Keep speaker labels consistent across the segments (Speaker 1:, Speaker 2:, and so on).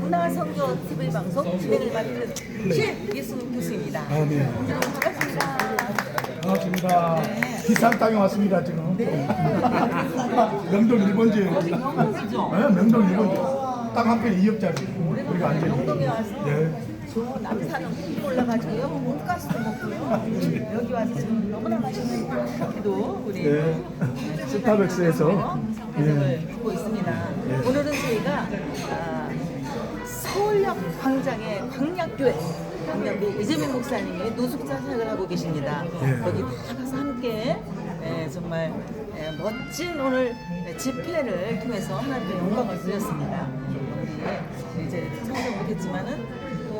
Speaker 1: 문화선교 TV 방송 진행을 맡은 최예순 교수입니다.
Speaker 2: 아, 네.
Speaker 1: 반갑습니다.
Speaker 2: 반갑습니다. 비싼 땅에 왔습니다, 지금. 명동 1번지에.
Speaker 1: 영동이죠?
Speaker 2: 네, 명동 1번지. 땅한 편에 2억짜리. 우리가 앉아
Speaker 1: 영동에 와서
Speaker 2: 네.
Speaker 1: 저 남산은 훅 올라가지고 여기 돈가스도 먹고요. 여기 와서 지금 너무나 맛있는 커피도 우리
Speaker 2: 네. 스타벅스에서.
Speaker 1: 배정을 하고 있습니다. 오늘은 저희가 아, 서울역 광장의 광약교회 광약교 이재명 목사님이 노숙자 사역을 하고 계십니다.
Speaker 2: 네.
Speaker 1: 거기 다 가서 함께 예, 정말 예, 멋진 오늘 집회를 통해서 하나님께 영광을 드렸습니다. 우리 이제 참석 못했지만은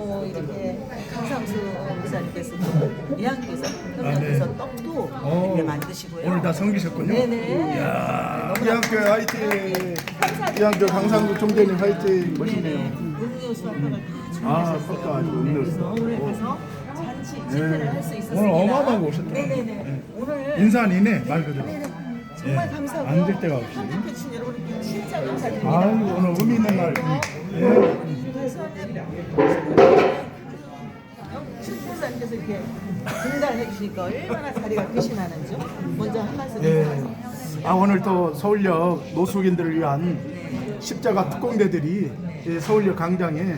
Speaker 1: 또 이렇게 강상수 목사님께서 협력해서
Speaker 2: 아, 네.
Speaker 1: 떡도
Speaker 2: 어,
Speaker 1: 이렇게 만드시고요.
Speaker 2: 오늘 다 성기셨군요.
Speaker 1: 네네.
Speaker 2: 이야, 이한교 화이팅. 이한교 강상구 총재님 화이팅. 멋있네요.
Speaker 1: 음료수 한 병을 다
Speaker 2: 아,
Speaker 1: 준비하셨어요.
Speaker 2: 음료수.
Speaker 1: 그래서 오늘
Speaker 2: 오.
Speaker 1: 가서 잔치 집회를 할 수 있었습니다.
Speaker 2: 오늘 어마어마하게 오셨더라고요.
Speaker 1: 네네네. 오늘
Speaker 2: 인산이네, 말 그대로.
Speaker 1: 네네. 정말
Speaker 2: 네,
Speaker 1: 감사하고요.
Speaker 2: 앉을 데가 없이.
Speaker 1: 한국표 친 여러분 진짜 감사드립니다.
Speaker 2: 아유, 오늘 의미 있는 날. 네.
Speaker 1: 신부사님 께서 이렇게 분달해 주시니까 얼마나 자리가 끄신하는지 먼저 한 말씀
Speaker 2: 네.
Speaker 1: 해주세요.
Speaker 2: 아 오늘 또 서울역 노숙인들을 위한 십자가 특공대들이 이 서울역 광장에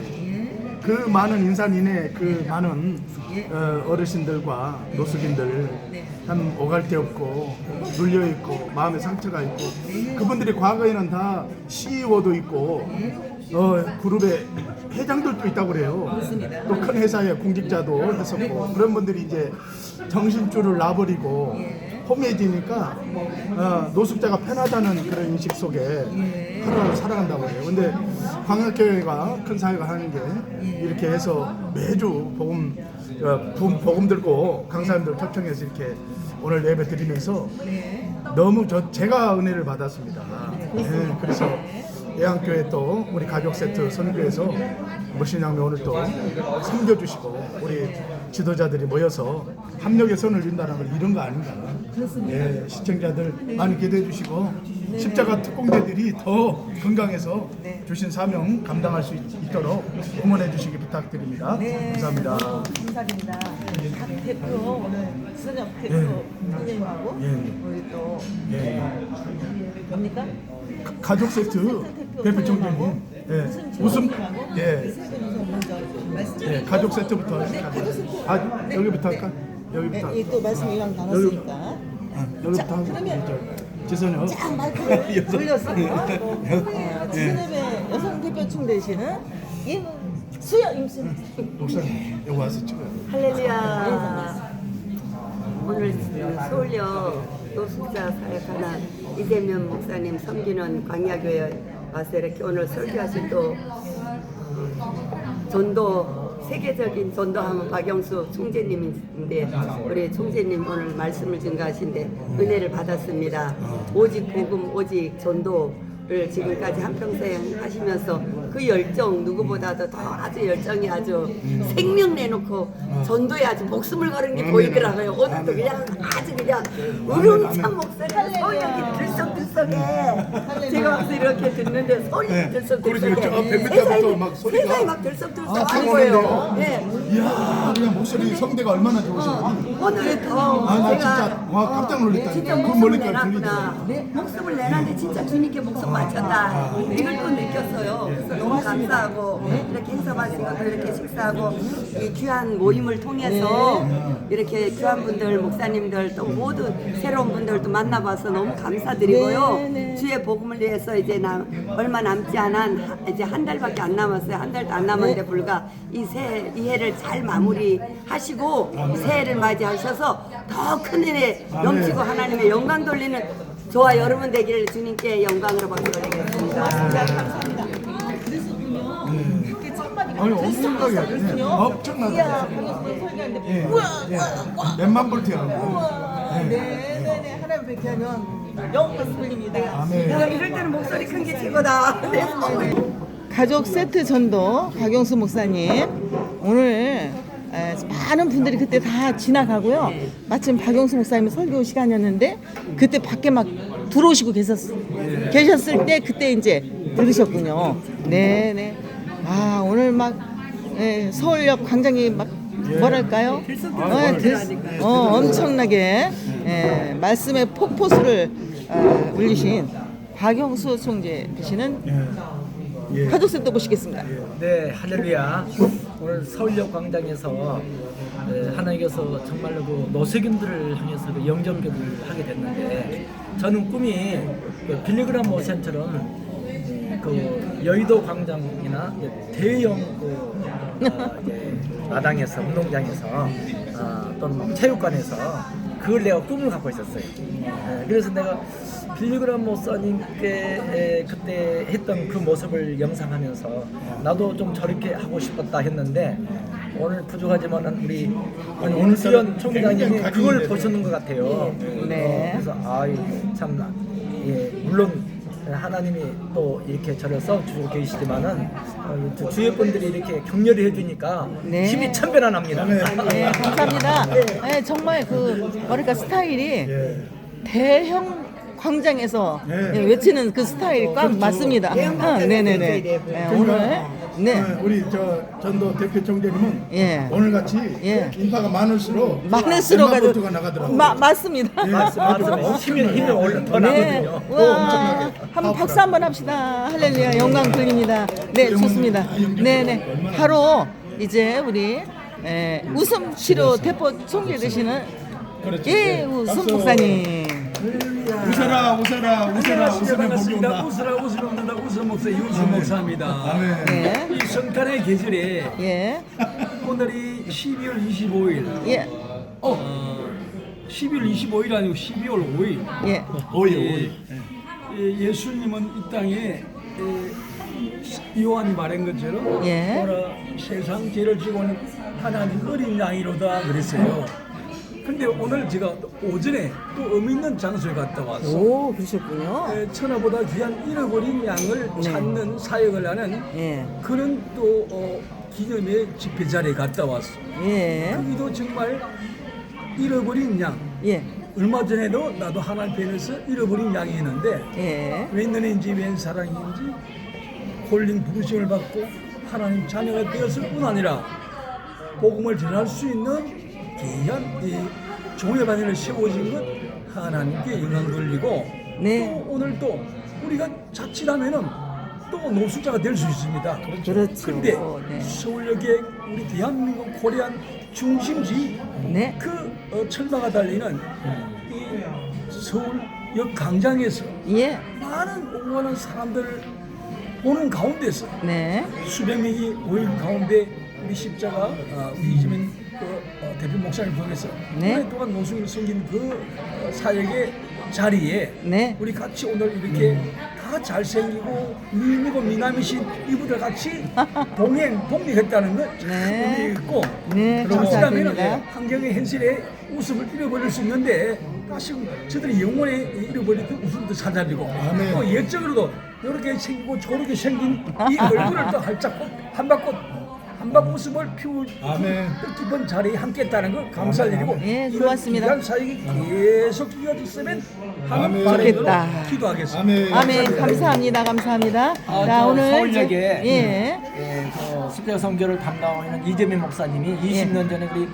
Speaker 2: 그 많은 인산인의 그 많은 어, 어르신들과 노숙인들 참 오갈 데 없고 눌려 있고 마음에 상처가 있고 그분들이 과거에는 다 CEO도 있고 어, 그룹의 회장들도 있다고 그래요. 또큰 회사의 공직자도 했었고 그런 분들이 이제 정신줄을 놔버리고 험해지니까 어, 노숙자가 편하다는 그런 인식 속에 하루하루 살아간다고 해요. 근데 광역교회가 큰 사회가 하는 게 이렇게 해서 매주 복음 어, 부- 복음 들고 강사님들 초청해서 이렇게 오늘 예배 드리면서 너무 저 제가 은혜를 받았습니다. 네, 그래서 예안교회 또 우리 가족 세트 선교에서 무신양매 오늘 또 섬겨주시고 우리 지도자들이 모여서 합력의 선을 준다는 걸 이런 거 아닌가. 예, 시청자들 많이 기대해 주시고 십자가 특공대들이 더 건강해서 주신 사명 감당할 수 있, 도록 응원해 주시기 부탁드립니다. 감사합니다.
Speaker 1: 감사드립니다. 각 대표 오늘 대표
Speaker 2: 예.
Speaker 1: 선생님하고
Speaker 2: 예.
Speaker 1: 우리 또
Speaker 2: 예.
Speaker 1: 뭡니까?
Speaker 2: 가족 세트 대표 총재님 예, 웃음 예,
Speaker 1: 말씀.
Speaker 2: 예, 가족 세트부터 시작합니다. 아 여기부터 할까? 여기부터.
Speaker 1: 네, 또 말씀 이왕 나눴으니까
Speaker 2: 아, 여기부터
Speaker 1: 그러면
Speaker 2: 저, 지선이
Speaker 1: 쫙 마이크를. 돌렸어요.
Speaker 2: 예.
Speaker 1: 어, 지선협의 여성 대표충 되시는 임 수여 임수.
Speaker 2: 목사님 여기 와서 찍어요.
Speaker 3: 할렐루야. 오늘 서울역 노숙자 사역하는 이재명 목사님 섬기는 광야교회 와서 이렇게 오늘 설교하신 또 어, 전도 세계적인 전도하면 박영수 총재님인데 우리 총재님 오늘 말씀을 증가하신데 은혜를 받았습니다. 오직 복음 오직 전도를 지금까지 한평생 하시면서 그 열정 누구보다도 더 아주 열정이 아주 생명 내놓고 전도에 아주 목숨을 거는 게 보이더라고요. 오늘도 그냥 아주 그냥 우렁찬 목소리가 소력이 들썩 들썩해. 제가 와서 이렇게 듣는데
Speaker 2: 네.
Speaker 3: 소력이 들썩들썩해.
Speaker 2: 그리고 저 뱀밑에부터 막 소리가-
Speaker 3: 세상이 막 들썩들썩
Speaker 2: 아,
Speaker 3: 하는
Speaker 2: 오는데요?
Speaker 3: 거예요. 네.
Speaker 2: 이야 그냥 목소리 성대가 얼마나 좋으신지.
Speaker 3: 오늘 더
Speaker 2: 아, 나 진짜 와 깜짝 놀랐다.
Speaker 3: 진짜
Speaker 2: 그 멀리까지
Speaker 3: 내놨구나.
Speaker 2: 들리더라고요.
Speaker 3: 목숨을 내놨는데 진짜 주님께 목숨 바쳤다. 이걸 또 느꼈어요. 그래서 너무 감사하고 이렇게 행사 받은 것도 이렇게 식사하고 이 귀한 모임을 통해서 이렇게 귀한 분들, 목사님들 또 모든 새로운 분들도 만나봐서 너무 감사드리고요. 주의 복음을 위해서 이제 나 얼마 남지 않은 하- 이제 한 달밖에 안 남았어요. 한 달도 안 남았는데 불과 이새 이 해를 잘 마무리하시고 새해를 맞이하셔서 더 큰 은혜 넘치고 하나님의 영광 돌리는 저와 여러분 되기를 주님께 영광으로
Speaker 1: 이렇게 첫마디
Speaker 2: 아니, 엄청나게, 네, 엄청나게.
Speaker 1: 설교하는데
Speaker 2: 예, 예.
Speaker 1: 우와
Speaker 2: 몇만 볼트야.
Speaker 1: 우와. 네네 네. 하나님 뵙게 하면 돌립니다.
Speaker 2: 아멘.
Speaker 3: 내가 이럴 때는 목소리 큰 게 최고다.
Speaker 1: 가족 세트 전도 박영수 목사님 오늘 에, 많은 분들이 그때 다 지나가고요. 마침 박영수 목사님 설교 시간이었는데 그때 밖에 막 들어오시고 계셨, 계셨을 때 그때 이제 들으셨군요. 네, 네. 아 오늘 막 예, 서울역 광장이 막 뭐랄까요? 어, 들- 어, 엄청나게 예, 말씀의 폭포수를 어, 울리신 박영수 총재 되시는
Speaker 2: 예. 예.
Speaker 1: 가족센터 모시겠습니다.
Speaker 4: 네, 할렐루야. 오늘 서울역 광장에서 네, 하나님께서 정말로 그 노숙인들을 향해서 그 영접기를 하게 됐는데 저는 꿈이 그 빌리그람 모션처럼 그 여의도 광장이나 대형 그 어, 이제 마당에서 운동장에서 어, 또는 뭐 체육관에서 그걸 내가 꿈을 갖고 있었어요. 네, 그래서 내가 빌리그람 목사님께 에, 그때 했던 그 모습을 영상하면서 나도 좀 저렇게 하고 싶었다 했는데 오늘 부족하지만은 우리 오늘 수연 총장님이 그걸 보시는 것 같아요.
Speaker 1: 네.
Speaker 4: 그래서 아이 참 예, 물론 하나님이 또 이렇게 저를 써주고 계시지만은 어, 이 주위의 분들이 이렇게 격려를 해주니까
Speaker 1: 네.
Speaker 4: 힘이 천배나 납니다.
Speaker 1: 네, 감사합니다. 네, 정말 그 뭐랄까 스타일이
Speaker 2: 예.
Speaker 1: 대형 광장에서
Speaker 2: 네.
Speaker 1: 예, 외치는 그 스타일이 꽉 맞습니다.
Speaker 3: 대형
Speaker 1: 아, 네네네. 네, 오늘 네.
Speaker 2: 어, 우리 저 전도 대표 총재님은
Speaker 1: 예.
Speaker 2: 오늘 같이
Speaker 1: 예.
Speaker 2: 인파가 많을수록
Speaker 1: 많을수록
Speaker 2: 가 나가더라고요.
Speaker 1: 마, 맞습니다.
Speaker 2: 예.
Speaker 4: 맞아요. 힘이 힘이 올라 더
Speaker 1: 네.
Speaker 4: 나거든요.
Speaker 1: 와,
Speaker 2: 엄청나게
Speaker 1: 한번 박수 한번 합시다. 할렐루야. 영광 돌립니다. 네, 좋습니다. 네, 네. 바로 이제 우리 에, 웃음 치료 대표 총재 되시는 예, 웃음 목사님.
Speaker 2: 웃어라 웃어라 웃어라 웃으면 복이 온다.
Speaker 5: 웃으라 웃으라 웃는다 웃음 목사 이웃수 목사입니다.
Speaker 2: 아멘.
Speaker 1: 네.
Speaker 5: 이 성탄의 계절에
Speaker 1: 예.
Speaker 5: 오늘이 12월 25일,
Speaker 1: 예.
Speaker 5: 어, 12월 25일 아니고 12월 5일.
Speaker 1: 예.
Speaker 2: 오이
Speaker 5: 예,
Speaker 2: 오이.
Speaker 5: 예, 예수님은 이 땅에 예, 요한이 말한 것처럼
Speaker 1: 예.
Speaker 5: 오라 세상 죄를 지고 는 하나님 어린 양이로다 그랬어요. 근데 오늘 제가 오전에 또 의미 있는 장소에 갔다 왔어.
Speaker 1: 오, 그러셨군요.
Speaker 5: 에, 천하보다 귀한 잃어버린 양을
Speaker 1: 네.
Speaker 5: 찾는 사역을 하는
Speaker 1: 예.
Speaker 5: 그런 또 어, 기념의 집회 자리에 갔다 왔어.
Speaker 1: 예.
Speaker 5: 거기도 정말 잃어버린 양.
Speaker 1: 예.
Speaker 5: 얼마 전에도 나도 하나님 편에서 잃어버린 양이 있는데
Speaker 1: 예.
Speaker 5: 웬 은혜인지 웬 사랑인지 홀린 부르심을 받고 하나님 자녀가 되었을 뿐 아니라 복음을 전할 수 있는 귀한 이 종의 바늘을 세워진 것 하나님께 영광 돌리고
Speaker 1: 네.
Speaker 5: 또 오늘 또 우리가 자칫하면은 또 노숙자가 될 수 있습니다.
Speaker 1: 그렇죠.
Speaker 5: 근데
Speaker 1: 네.
Speaker 5: 서울역에 우리 대한민국 코리안 중심지
Speaker 1: 네.
Speaker 5: 그 어, 철마가 달리는 이 서울역 광장에서
Speaker 1: 예.
Speaker 5: 많은 응원하는 사람들을 보는 가운데서
Speaker 1: 네.
Speaker 5: 수백 명이 모인 가운데 우리 십자가 어, 우리 이재민 그, 어, 대표 목사님 보면서
Speaker 1: 네.
Speaker 5: 오랫동안 노숙을 섬긴 그 어, 사역의 자리에
Speaker 1: 네.
Speaker 5: 우리 같이 오늘 이렇게 다 잘생기고 미인이고 미남이신 이분들 같이 동행 동행했다는 것참
Speaker 1: 네.
Speaker 5: 의미 있고
Speaker 1: 네,
Speaker 5: 그리고
Speaker 1: 감사드립니다.
Speaker 5: 그다음에는 환경의 현실에 웃음을 잃어버릴 수 있는데 다시 저들이 영원에 잃어버린 그 웃음도 찾아지고
Speaker 2: 아멘.
Speaker 5: 또 옛적으로도 이렇게 생기고 저렇게 생긴 이 얼굴을 또 활짝 꽃 한박꽃 한박 웃음을 피울
Speaker 2: 아멘.
Speaker 5: 뜻깊은 자리에 함께 했다는 걸 감사할 일이고
Speaker 1: 예,
Speaker 5: 이런
Speaker 1: 좋았습니다.
Speaker 5: 귀한 사역이 계속 이어졌으면 하는
Speaker 2: 아멘.
Speaker 5: 바람으로
Speaker 1: 좋겠다.
Speaker 5: 기도하겠습니다.
Speaker 2: 아멘.
Speaker 1: 아멘. 감사합니다. 감사합니다.
Speaker 4: 아,
Speaker 1: 자,
Speaker 4: 저
Speaker 1: 오늘
Speaker 4: 서울역에
Speaker 1: 이제- 예.
Speaker 4: 예, 그 십자가 성교를 담당하고 있는 이재민 목사님이 20년 전에 우리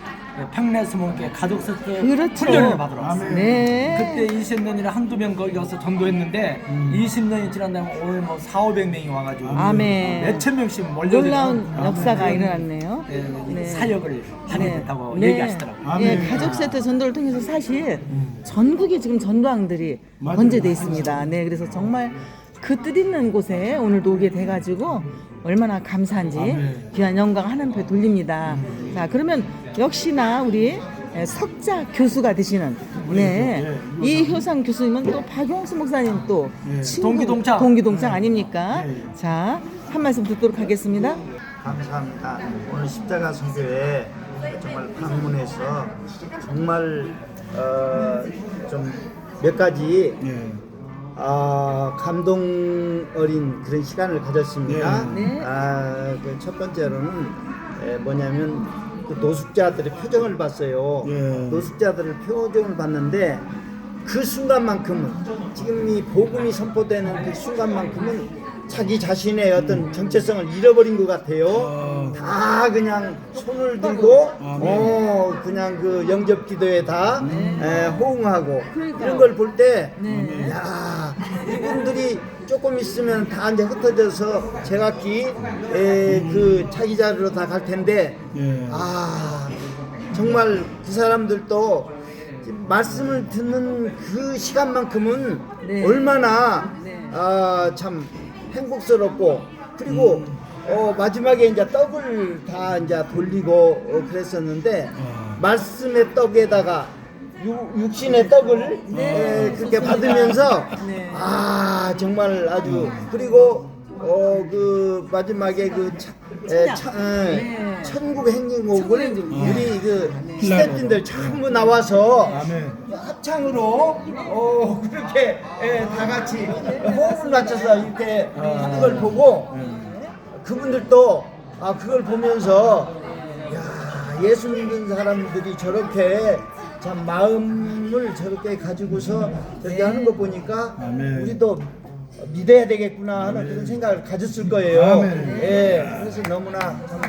Speaker 4: 평내스몬께 가족 세트
Speaker 1: 그렇죠.
Speaker 4: 훈련을 받으러 왔어요.
Speaker 1: 네.
Speaker 4: 그때 20년이나 한두 명 거기 가서 전도했는데 20년이 지난 다음에 오늘 뭐 4, 500명이 와가지고
Speaker 1: 아멘.
Speaker 4: 몇천 명씩 몰려드는
Speaker 1: 놀라운
Speaker 4: 아,
Speaker 1: 역사가
Speaker 4: 그런,
Speaker 1: 일어났네요.
Speaker 4: 예, 이
Speaker 1: 네.
Speaker 4: 사역을 하게
Speaker 1: 네.
Speaker 4: 됐다고
Speaker 1: 네.
Speaker 4: 얘기하시더라고요.
Speaker 1: 예,
Speaker 2: 아멘.
Speaker 1: 가족 세트 전도를 통해서 사실 전국에 지금 전도왕들이
Speaker 2: 맞아요.
Speaker 1: 번제돼 있습니다. 네, 그래서 정말 그 뜻 있는 곳에 오늘도 오게 돼가지고 얼마나 감사한지
Speaker 2: 아멘.
Speaker 1: 귀한 영광 하나님께 돌립니다. 자, 그러면 역시나 우리 예, 석자 교수가 되시는 네, 이 효상 교수님은 또 박용수 목사님 또
Speaker 2: 예.
Speaker 1: 친구
Speaker 4: 동기동창.
Speaker 1: 동기동창 아닙니까?
Speaker 2: 예.
Speaker 1: 자, 한 말씀 듣도록 하겠습니다.
Speaker 6: 감사합니다. 오늘 십자가 선교에 정말 방문해서 정말 어, 좀몇 가지
Speaker 2: 예.
Speaker 6: 아, 감동 어린 그런 시간을 가졌습니다.
Speaker 1: 네. 네.
Speaker 6: 아, 그 첫 번째로는 에, 뭐냐면 그 노숙자들의 표정을 봤어요.
Speaker 2: 예.
Speaker 6: 노숙자들의 표정을 봤는데 그 순간만큼은 지금 이 복음이 선포되는 그 순간만큼은 자기 자신의 어떤 정체성을 잃어버린 것 같아요. 다 그냥 손을 들고 어 그냥 그 영접 기도에 다 에, 호응하고 이런 걸 볼 때 야 이분들이 조금 있으면 다 이제 흩어져서 제각기 에, 그 자기 자리로 다 갈 텐데
Speaker 2: 예.
Speaker 6: 아 정말 그 사람들도 말씀을 듣는 그 시간만큼은
Speaker 1: 네.
Speaker 6: 얼마나
Speaker 1: 네.
Speaker 6: 아, 참 행복스럽고 그리고 어, 마지막에 이제 떡을 다 이제 돌리고 어, 그랬었는데 말씀의 떡에다가 육, 육신의 떡을
Speaker 1: 네.
Speaker 6: 에, 그렇게. 받으면서
Speaker 1: 네.
Speaker 6: 아 정말 아주 그리고 어 그 마지막에 그 차, 에,
Speaker 1: 찬양.
Speaker 6: 차, 에,
Speaker 1: 네.
Speaker 6: 천국 행진곡을
Speaker 1: 천국
Speaker 6: 우리 그 스태프분들 전부 나와서
Speaker 2: 아멘.
Speaker 6: 합창으로 어 그렇게 예, 다 같이 호흡을 맞춰서 이렇게 하는 걸 보고 그분들도 아 그걸 보면서 야 예수 믿는 사람들이 저렇게 참 마음을 저렇게 가지고서 저렇게 하는 거 보니까
Speaker 2: 아멘.
Speaker 6: 우리도 믿어야 되겠구나 하는 그런 생각을 가졌을 거예요.
Speaker 2: 아멘.
Speaker 6: 예, 그래서 너무나 참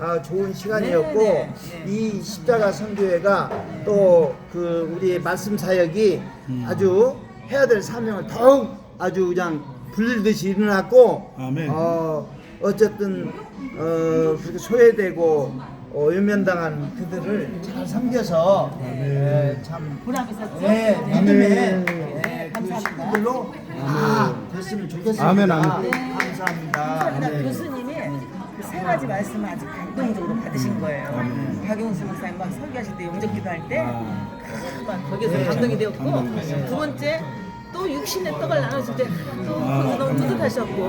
Speaker 6: 아, 좋은 시간이었고
Speaker 1: 네, 네,
Speaker 6: 이 십자가 선교회가 또 그 우리의 말씀 사역이 아주 해야 될 사명을 더욱 아주 그냥 불리듯이 일어났고
Speaker 2: 아멘.
Speaker 6: 어 어쨌든 어 그렇게 소외되고 어, 외면당한 그들을 잘 섬겨서 예, 참
Speaker 1: 보람 있었죠?
Speaker 6: 예,
Speaker 1: 네.
Speaker 6: 믿음의
Speaker 1: 네,
Speaker 6: 예, 그
Speaker 1: 감사합니다.
Speaker 6: 식구들로 다 됐으면 좋겠습니다.
Speaker 2: 아멘, 아멘.
Speaker 6: 네,
Speaker 1: 네.
Speaker 6: 감사합니다.
Speaker 1: 감사합니다.
Speaker 6: 네.
Speaker 1: 교수님이 그세 가지 말씀을 아주 감동적으로 받으신 거예요. 박용수 목사님 막 설교하실 때 영접기도 할 때, 크, 막 거기서 감동이 되었고, 두 번째 또 육신의 떡을 나눠줄 때또 거기서 너무 뿌듯하셨고,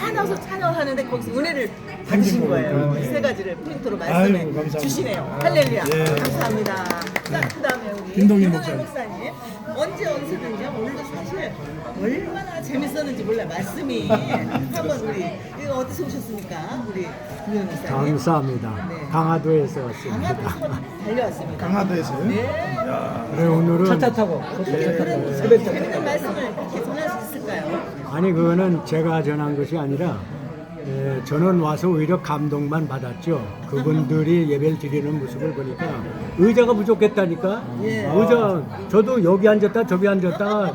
Speaker 1: 다 나와서 찬양하는데 거기서 은혜를 받으신 거예요. 이세 가지를 포인트로
Speaker 2: 아유,
Speaker 1: 말씀해
Speaker 2: 감사합니다.
Speaker 1: 주시네요. 할렐루야.
Speaker 2: 예.
Speaker 1: 감사합니다. 자, 그 다음에 우리
Speaker 2: 김동인 목사님.
Speaker 1: 목사님. 언제 어디서든지 오늘도 사실 얼마나 재밌었는지 몰라 말씀이 한번 우리 이거 어디서 오셨습니까 우리 김동인 목사님
Speaker 7: 감사합니다.
Speaker 1: 네.
Speaker 7: 강화도에서 왔습니다.
Speaker 1: 강화도에서 달려왔습니다
Speaker 2: 강화도에서요?
Speaker 1: 네
Speaker 7: 그래 오늘은
Speaker 4: 차차 타고
Speaker 1: 어떻게 그런 재밌는 말씀을 이렇게 전할 수 있을까요?
Speaker 7: 아니 그거는 제가 전한 것이 아니라 에, 저는 와서 오히려 감동만 받았죠. 그분들이 예배를 드리는 모습을 보니까 의자가 부족했다니까.
Speaker 1: 예.
Speaker 7: 의자 저도 여기 앉았다 저기 앉았다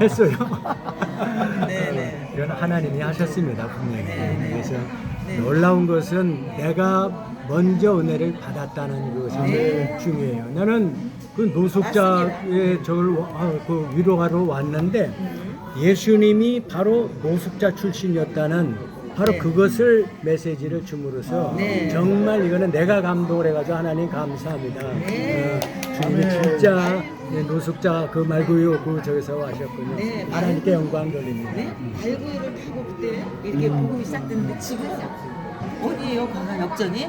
Speaker 7: 했어요.
Speaker 1: 네네
Speaker 7: 이건 하나님이 하셨습니다 분명히.
Speaker 1: 네, 네.
Speaker 7: 그래서
Speaker 1: 네.
Speaker 7: 놀라운 것은 내가 먼저 은혜를 받았다는 것이
Speaker 1: 네.
Speaker 7: 중요해요. 나는 그 노숙자의 저를 와- 아, 그 위로하러 왔는데 예수님이 바로 노숙자 출신이었다는 바로
Speaker 1: 네.
Speaker 7: 그것을 메시지를 줌으로써
Speaker 1: 네.
Speaker 7: 정말 이거는 내가 감동을 해가지고 하나님 감사합니다.
Speaker 1: 네.
Speaker 7: 어, 주님이 진짜 네, 노숙자 그 말고요 그 저기서 와셨군요.
Speaker 1: 네.
Speaker 7: 하나님께 영광 돌립니다.
Speaker 1: 네? 발구이를 타고 그때 이렇게 복음이 시작됐는데 지금 어디예요 관광 역전이?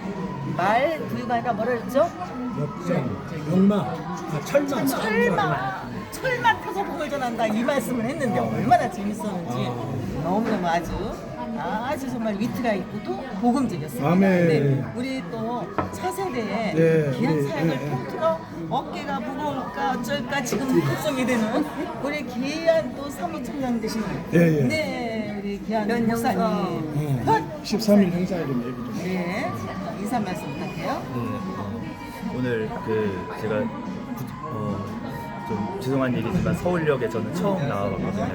Speaker 1: 말 구이가 아니라 뭐라 그랬죠?
Speaker 7: 역전, 역마, 아, 철마,
Speaker 1: 철마 철마 타서 복을 전한다 이 말씀을 했는데 얼마나 재밌었는지 너무너무 아주 아주 정말 위트가 있고 또 복음적이었습니다.
Speaker 2: 아멘.
Speaker 1: 네, 우리 또 차세대에
Speaker 2: 네,
Speaker 1: 귀한
Speaker 2: 우리,
Speaker 1: 사역을
Speaker 2: 네, 네.
Speaker 1: 통틀어 어깨가 무거울까 어쩔까 지금 걱정이 되는 우리 귀한 또 사무총장 되신
Speaker 2: 예, 예.
Speaker 1: 네 우리 귀한 목사님
Speaker 2: 네.
Speaker 1: 현
Speaker 2: 13일 행사에 좀 얘기 좀.
Speaker 1: 네 인사 말씀 부탁해요.
Speaker 8: 네, 오늘 그 제가 부- 어, 좀 죄송한 얘기지만 서울역에 저는 처음 나와봤거든요.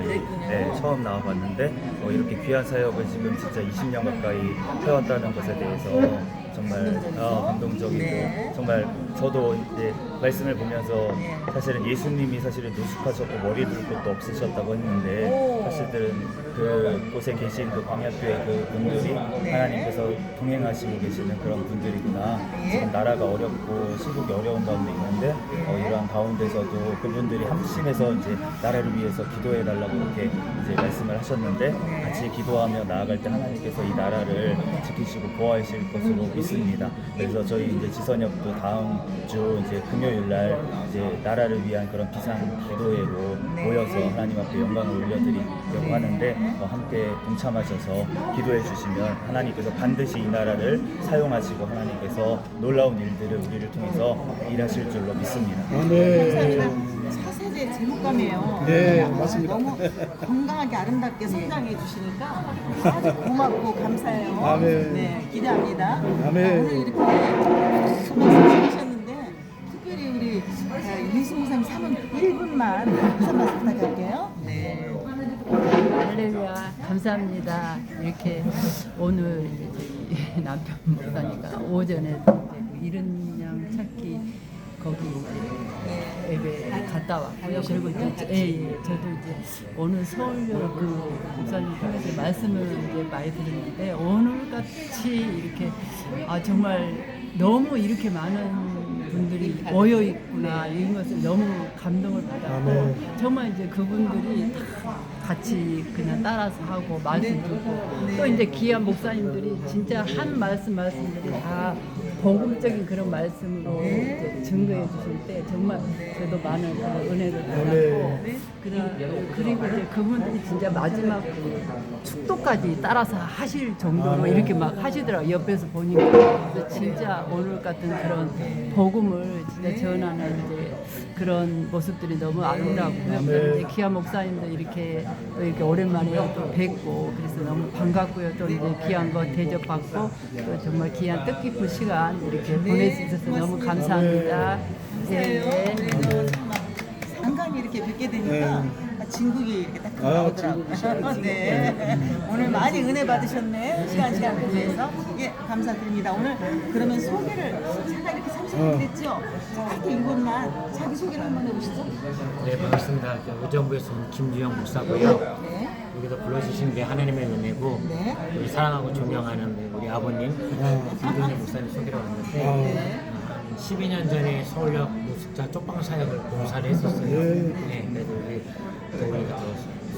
Speaker 8: 네, 처음 나와봤는데 어, 이렇게 귀한 사역을 지금 진짜 20년 가까이 해왔다는 것에 대해서 정말 어, 감동적이고
Speaker 1: 네.
Speaker 8: 정말 저도 이제 말씀을 보면서
Speaker 1: 네.
Speaker 8: 사실은 예수님이 사실은 노숙하셨고 머리 둘 곳도 없으셨다고 했는데
Speaker 1: 오.
Speaker 8: 사실은 그 곳에 계신 그 광야교회 그 분들이
Speaker 1: 네.
Speaker 8: 하나님께서 동행하시고 계시는 그런 분들이구나. 지금 나라가 어렵고 시국이 어려운 가운데 있는데 어, 이러한 가운데서도 그분들이 합심해서 이제 나라를 위해서 기도해 달라고 이렇게 이제 말씀을 하셨는데 같이 기도하며 나아갈 때 하나님께서 이 나라를 지키시고 보호하실 것으로 믿습니다. 그래서 저희 이제 지선협도 다음 주 이제 금요일 날 이제 나라를 위한 그런 비상 기도회로 모여서 하나님 앞에 영광을 올려드리려고 하는데 어, 함께 동참하셔서 기도해 주시면 하나님께서 반드시 이 나라를 사용하시고 하나님께서 놀라운 일들을 우리를 통해서 일하실 줄로 믿습니다.
Speaker 2: 아멘.
Speaker 1: 감사합니다. 차세대 제목감이에요.
Speaker 2: 네, 맞습니다.
Speaker 1: 너무 건강하게 아름답게 성장해 주시니까 아주 고맙고 감사해요.
Speaker 2: 아멘.
Speaker 1: 네, 기대합니다.
Speaker 2: 아멘.
Speaker 1: 오늘 이렇게 목사님 3분 1분만 인사 말씀 부탁할게요. 네.
Speaker 9: 할렐루야 감사합니다. 이렇게 오늘 이제 남편 목사니까 오전에 이제 그 이른 양 찾기 거기 이제 예배 갔다 왔고요. 그리고 이제 저- 예, 예, 저도 이제 오늘 서울역 그 목사님 통해서 말씀을 이제 많이 들었는데 오늘 같이 이렇게 아 정말 너무 이렇게 많은 분들이 모여 있구나 이런 것을 너무 감동을 받았고 정말 이제 그분들이 다 같이 그냥 따라서 하고 말씀 듣고 또 이제 귀한 목사님들이 진짜 한 말씀 말씀들이 다 복음적인 그런 말씀으로 이제 증거해 주실 때 정말 저도 많은 그런 은혜를 받았고 그다- 그리고 이제 그분들이 진짜 마지막 그 축도까지 따라서 하실 정도로 이렇게 막 하시더라고요. 옆에서 보니까 그래서 진짜 오늘 같은 그런 복음을 진짜 전하는 이제 그런 모습들이 너무 아름답고요. 이제 기아 목사님도 이렇게 또 이렇게 오랜만에 또 뵙고 그래서 너무 반갑고요. 또 이제 귀한 거 대접받고 또 정말 귀한 뜻깊은 시간 이렇게 보낼 수 있어서 너무 감사합니다. 네.
Speaker 1: 그래서 참 간간히 이렇게 뵙게 되니까 아, 진국이 이렇게 딱
Speaker 2: 아,
Speaker 1: 들어오더라고요. 네. 오늘 많이 은혜 받으셨네. 시간 시간을 위해서. 예, 감사드립니다. 오늘 그러면 소개를 제가 이렇게 삼성했죠. 짧게 이곳만 자기 소개를 한번 해보시죠.
Speaker 10: 네 반갑습니다. 의정부에서 온 김주영 목사고요.
Speaker 1: 네.
Speaker 10: 여기서 불러주신 게 하나님의 은혜고
Speaker 1: 네.
Speaker 10: 우리 사랑하고 존경하는 우리 아버님 김준영 목사님 소개를 왔는데
Speaker 1: 네.
Speaker 10: 한 12년 전에 서울역 노숙자 쪽방 사역을 봉사를 했었어요. 네, 그래도 우리 또 우리가 더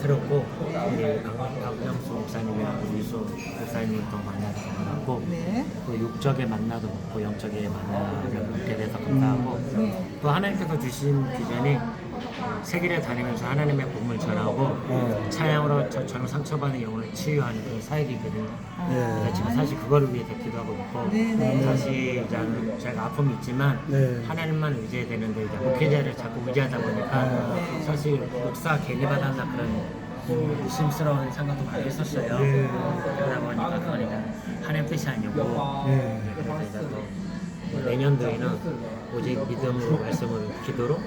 Speaker 10: 새롭고 우리 박명수 목사님이랑 우리 유수 목사님을 또 만나서 반갑고
Speaker 1: 네.
Speaker 10: 또 육적의 만나도 먹고 영적의 만나를 먹게 돼서 감사하고
Speaker 1: 네.
Speaker 10: 또 하나님께서 주신 비전이 세계를 다니면서 하나님의 복음을 전하고 찬양으로 저처럼 상처받은 영혼을 치유하는 그런 사역이거든요. 그래서 지금 사실 그거를 위해서 기도하고 있고
Speaker 1: 네, 네.
Speaker 10: 사실 이제 제가 아픔이 있지만
Speaker 2: 네.
Speaker 10: 하나님만 의지해야 되는데 이제 목회자를 자꾸 의지하다 보니까 사실 목사 괜히 받았나 그런 좀 의심스러운 생각도 많이 했었어요. 그러다 보니까 그건 이제 하나님 뜻이 아니고 네, 그래서 이제 또 내년도에는 오직 믿음으로 말씀을 기도로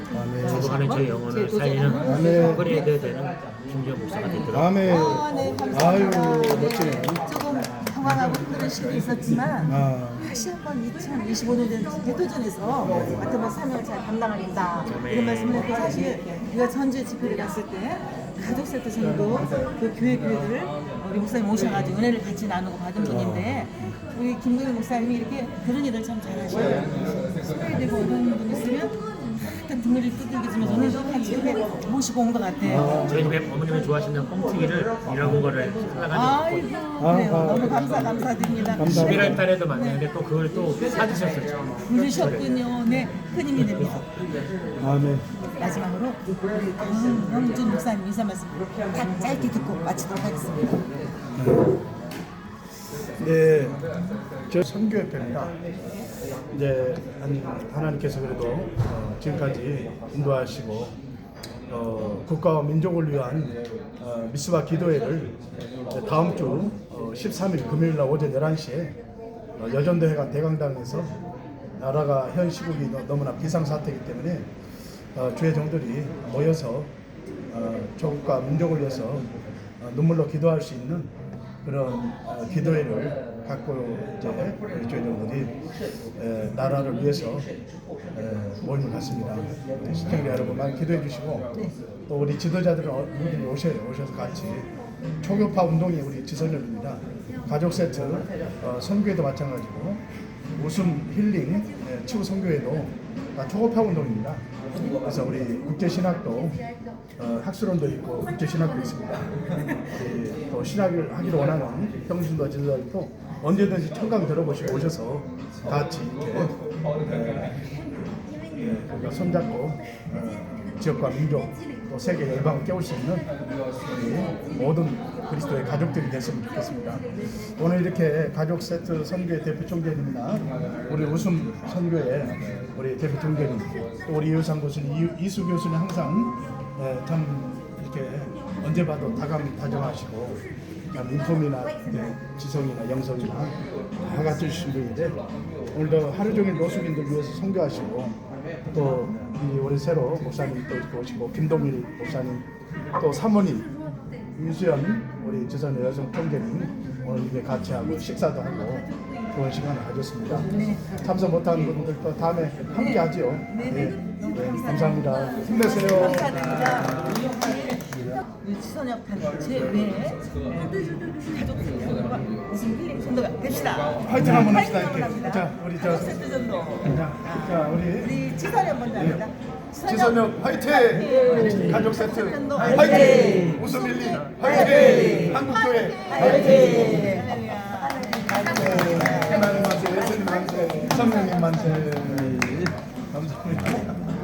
Speaker 10: 죽어가는 저희 영혼을 살리는 업그레이드 되는 김지현 목사가 되도록
Speaker 2: 아멘.
Speaker 1: 아, 네,
Speaker 2: 아유,
Speaker 1: 감사합니다.
Speaker 2: 멋지네요.
Speaker 1: 조금 당황하고 힘든 시간이 있었지만
Speaker 2: 아.
Speaker 1: 다시 한번 2025년 된 대도전에서 같은 뭐 사명을 잘 감당하겠다 이런 말씀을 했고 사실 우리가 전주에 집회를 갔을 때 가족 세트 전도 그 교회 교회들 우리 목사님 오셔가지고 은혜를 같이 나누고 받은 분인데 우리 김동현 목사님이 이렇게 그런 일을 참 잘하셔요. 스웨이드고 이런 분 있으면 약간 등을 두들기지만 오늘도 같이 이렇게 모시고 온 것 같아요.
Speaker 10: 저희 집에 어머님이 좋아하시는 뻥튀기를 이런 거를 사가지고
Speaker 1: 그래요. 너무 감사 감사드립니다.
Speaker 10: 11월 달에도 만났는데 또 그걸 또 사주셨었죠.
Speaker 1: 그러셨군요. 네, 큰 힘이 됩니다.
Speaker 2: 아멘.
Speaker 1: 마지막으로 우리 강영준 목사님 인사 말씀 딱 짧게 듣고 마치도록 하겠습니다.
Speaker 2: 네, 저 선교협회입니다. 이제 한- 하나님께서 그래도 어, 지금까지 인도하시고 어, 국가와 민족을 위한 어, 미스바 기도회를 다음 주 어, 13일 금요일 날 오전 11시에 어, 여전도 회관 대강당에서 나라가 현 시국이 너- 너무나 비상사태이기 때문에 어, 주의 종들이 모여서 어, 조국과 민족을 위해서 어, 눈물로 기도할 수 있는 그런 어, 기도회를 갖고 이제 우리 교회들이 에, 나라를 위해서 에, 모임을 갖습니다. 시청자 여러분 많이 기도해 주시고 또 우리 지도자들은 어- 누구든지 오셔요. 오셔서 같이 초교파 운동이 우리 지선협입니다. 가족 세트 어, 선교회도 마찬가지고 웃음 힐링 예, 치유 선교회도 다 초급파 운동입니다. 그래서 우리 국제신학도 어, 학술원도 있고 국제신학도 있습니다. 예, 또 신학을 하기를 원하는 평신도 지도자들도 언제든지 청강 들어보시고 오셔서 다 같이 이렇게 예, 예, 우리가 손잡고 어, 지역과 민족 또 세계 열방을 깨울 수 있는 우리 모든 그리스도의 가족들이 됐으면 좋겠습니다. 오늘 이렇게 가족 세트 선교의 대표 총재입니다. 우리 웃음 선교의 우리 대표 동계님 또 우리 이우상 교수님 이, 이수 교수님 항상 예, 참 이렇게 언제 봐도 다감 다정하시고 참 인품이나 예, 지성이나 영성이나 다 갖추신 분인데 오늘도 하루 종일 노숙인들 위해서 선교하시고 또 이 우리 새로 목사님 또 오시고 김동일 목사님 또 사모님 윤수연 우리 지선 여성 통계님 오늘 이렇게 같이 하고 식사도 하고 좋은 시간을 가졌습니다. 참석 못한 분들도 다음에 함께 하죠. 네, 네, 감사합니다. 힘내세요.
Speaker 1: 감사드립니다. 우리 치선협탄 제외 가족들과 무슨 힐링 전도가 됩시다.
Speaker 2: 화이팅 한번 합시다
Speaker 1: 한번
Speaker 2: 이렇게. 자 우리 저
Speaker 1: 우리 치선협 먼저 합니다.
Speaker 2: 지선혁 화이팅! 가족 세트 화이팅! 웃음 일리 화이팅! 한국교회 화이팅! 하나님 만세, 예수님 만세, 성령님 만세.